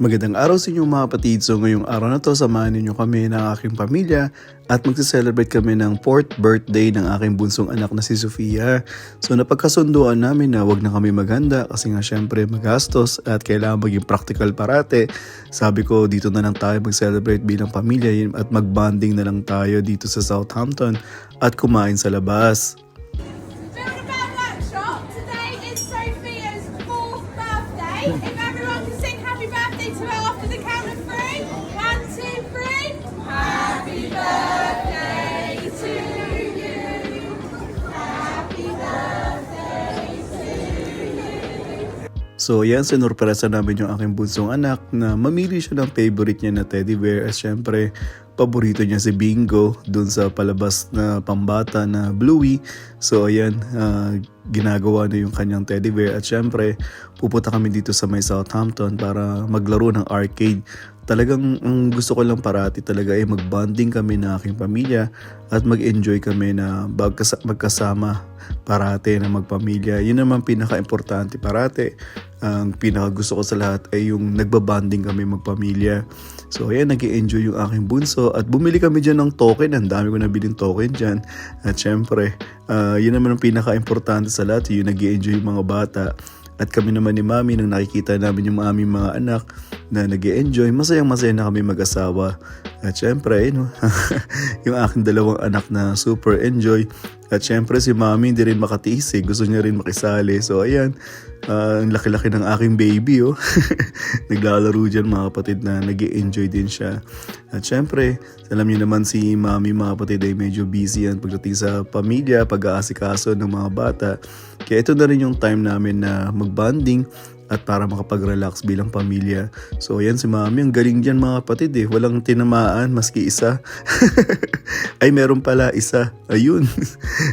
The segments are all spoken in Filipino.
Magandang araw sa inyo mga kapatid. So ngayong araw na to, samahan ninyo kami ng aking pamilya at magse-celebrate kami ng 4th birthday ng aking bunsong anak na si Sofia. So napagkasunduan namin na wag na kami maghanda kasi nga syempre magastos at kailangan maging practical parate. Sabi ko dito na lang tayo mag-celebrate bilang pamilya at mag-bonding na lang tayo dito sa Southampton at kumain sa labas. So yan, sinurpresa namin yung aking bunsong anak na mamili siya ng favorite niya na teddy bear. At syempre, paborito niya si Bingo dun sa palabas na pambata na Bluey. So ayan, ah, ginagawa na yung kanyang teddy bear. At syempre, pupunta kami dito sa may Southampton para maglaro ng arcade. Talagang ang gusto ko lang parati talaga ay magbonding kami na aking pamilya at mag-enjoy kami na magkasa- magkasama parate na magpamilya. Yun naman pinaka-importante parate. Ang pinaka gusto ko sa lahat ay yung nagbabanding kami magpamilya. So ayan, nag enjoy yung aking bunso at bumili kami dyan ng token. Ang dami ko nabiling token dyan. At syempre, ah, yun naman ang pinaka-importante sa lahat. Yung nag enjoy yung mga bata. At kami naman ni Mami nang nakikita namin yung aming mga anak na nag enjoy masayang masaya na kami mag-asawa. At syempre, no, yung aking dalawang anak na super enjoy. At syempre si Mami hindi rin makatiis eh. Gusto niya rin makisali. So ayan, ah, ang laki-laki ng aking baby oh. Naglalaro dyan mga kapatid na nag enjoy din siya. At syempre, alam niyo naman si Mami mga kapatid ay medyo busy yan pagdating sa pamilya, pag-aasikaso ng mga bata. Kaya ito na rin yung time namin na magbanding at para makapag-relax bilang pamilya. So ayan si Mami, ang galing dyan mga kapatid eh. Walang tinamaan maski isa. Ay meron pala isa. Ayun.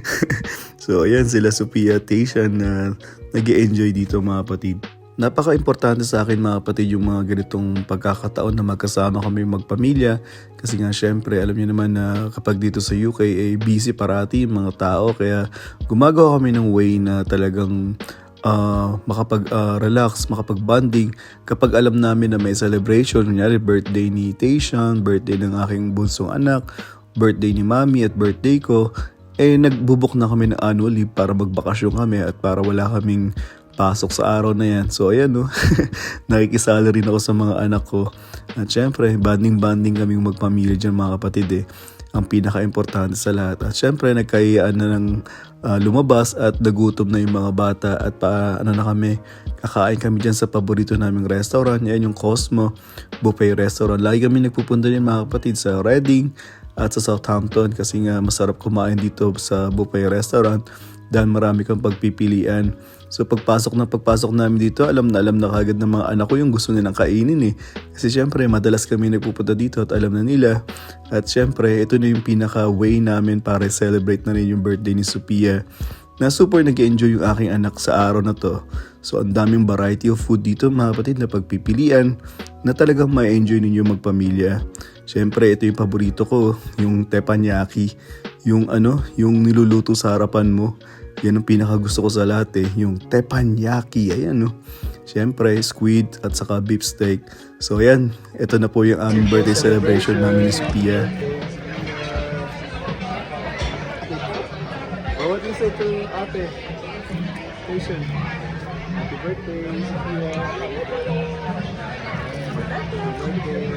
so ayan sila Sophia Tation na nag enjoy dito mga kapatid. Napaka-importante sa akin mga kapatid yung mga ganitong pagkakataon na magkasama kami magpamilya. Kasi nga syempre alam niyo naman na kapag dito sa UK ay busy parati mga tao. Kaya gumagawa kami ng way na talagang ah, makapag-relax, makapag-bonding. Kapag alam namin na may celebration, kunyari birthday ni Tation, birthday ng aking bunsong anak, birthday ni Mami at birthday ko, eh nagbubuk na kami ng annual leave para magbakasyon kami at para wala kaming pasok sa araw na yan. So ayan no, nakikisala rin ako sa mga anak ko. At syempre, banding-banding kaming magpamilya dyan mga kapatid eh. Ang pinaka-importante sa lahat. At syempre, nagkayaan na ng ah, lumabas at nagutom na yung mga bata at pa ano na kami, kakain kami dyan sa paborito naming restaurant. Yan yung Cosmo Buffet Restaurant. Lagi kami nagpupunta din mga kapatid sa Reading at sa Southampton kasi nga masarap kumain dito sa buffet restaurant dahil marami kang pagpipilian. So pagpasok na pagpasok namin dito, alam na alam na kagad ng mga anak ko yung gusto nilang kainin eh. Kasi syempre madalas kami nagpupunta dito at alam na nila. At syempre ito na yung pinaka way namin para celebrate na rin yung birthday ni Sophia. Na super nag enjoy yung aking anak sa araw na to. So ang daming variety of food dito mga kapatid na pagpipilian na talagang may enjoy ninyo magpamilya. Syempre ito yung paborito ko, yung teppanyaki. Yung ano, yung niluluto sa harapan mo. Yan ang pinaka gusto ko sa lahat eh, yung teppanyaki. Ayan no. Syempre, squid at saka beef steak. So ayan, ito na po yung aming birthday celebration namin ni Sophia. Oh, what do you say to ate? Station. Happy birthday, Sophia. Happy birthday.